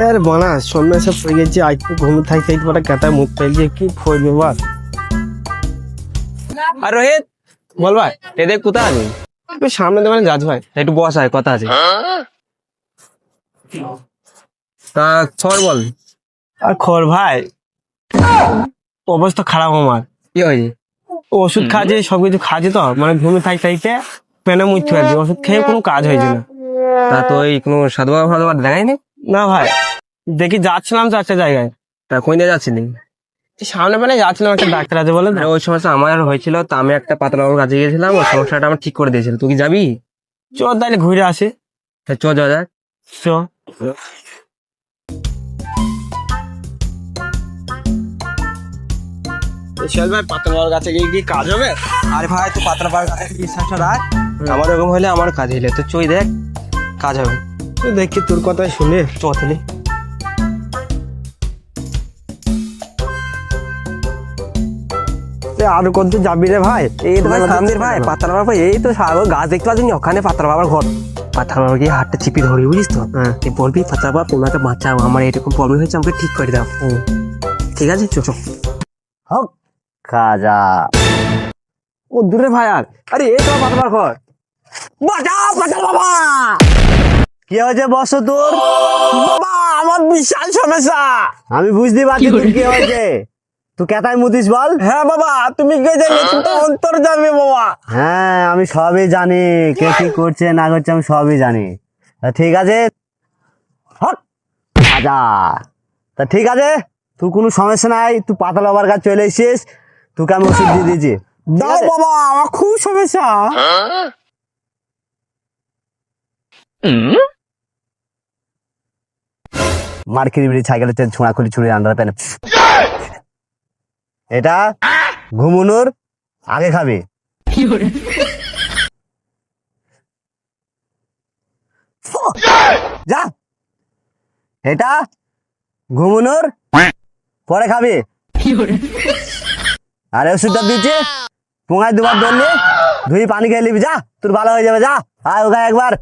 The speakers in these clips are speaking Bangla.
আর বানা সন্ধ্যা সব পড়ে গেছে আজ তো ঘুম থাকতে থাকতে পরে কাতা মুখ ফেলছে কি ফইবে বাস আর রোহিত বল ভাই এদের কোথায় আছিস তুই সামনে দেবেন যাস ভাই একটু বস আয় কথা আছে তা খবর বল আর খর ভাই অবস্থা খারাপ আমার কি হয়েছে ওষুধ খাচ্ছে সবকিছু খাচ্ছে তো মানে ঘুমে থাকতে থাকতে পেনে মুখ ফেলছে ওষুধ খেয়ে কোনো কাজ হয়েছে না তা তো এই কোনো সাধু বাবা ফাধু বাবা দেখায়নি না ভাই দেখি যাচ্ছিলাম চারটে জায়গায়। তা কোন দিয়ে যাচ্ছিলি? সামনে পেনে যাচ্ছিলাম একটা ডাক্তার আছে বলে ওই সমস্যা আমার হয়েছিল তা আমি একটা পাতলা বাবুর কাছে গিয়েছিলাম ওই সমস্যাটা আমার ঠিক করে দিয়েছিল। তুই কি যাবি? চ তাহলে ঘুরে আসে। তা চ যাওয়া যাক চ। চল ভাই পাতলার কাছে গিয়ে কি কাজ হবে? আরে ভাই তুই পাতলা পাড়ার কাছে বিশ্বাসটা রাখ আমার এরকম হলে আমার কাজ হইলে। তো চই দেখ কাজ হবে। তুই দেখি তোর কথাই শুনে। চ তাহলে। আরও কত যাবি রে ভাই? এই তো সামনের ভাই পাতলা বাবা এই তো গাছ দেখতে পাচ্ছি ওখানে পাতলা বাবার ঘর। পাতলা বাবা গিয়ে হাতটা চিপি ধরি বুঝিস তো? হ্যাঁ। বলবি পাতলা বাবা তোমাকে বাঁচাও আমার এরকম প্রবলেম হয়েছে আমাকে ঠিক করে দাও। ঠিক আছে চো। হক খাজা ও দূরে ভাই আর। আরে এই তো ঘর। বাঁচাও বাঁচাও বাবা! কি হয়েছে বস তোর? বাবা আমার বিশাল সমস্যা। আমি বুঝতে পারছি কি হয়েছে। তুই কেতাই মুতিস বল হ্যাঁ বাবা তুমি কে জানি তুমি অন্তর বাবা হ্যাঁ আমি সবই জানি কে কি করছে না করছে আমি সবই জানি তা ঠিক আছে তা ঠিক আছে তুই কোনো সমস্যা নাই তুই পাতা লবার কাছে চলে এসেছিস তোকে আমি ওষুধ দিয়ে দিয়েছি। দাও বাবা আমার খুব সমস্যা। মার্কেট বিড়ি সাইকেলের ছোঁড়া খুলি ছুড়ে আন্ডার প্যানে। এটা ঘুমুনোর আগে খাবে। যা। এটা ঘুমুনোর পরে খাবে। আরে ওষুধটা দিচ্ছে পোঙায় দুবার ধরলি ধুই পানি খেয়ে নিবি যা। তোর ভালো হয়ে যাবে যা। আয় ওখানে একবার।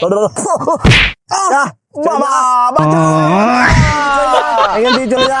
চল যা। এখান থেকে চলে যা।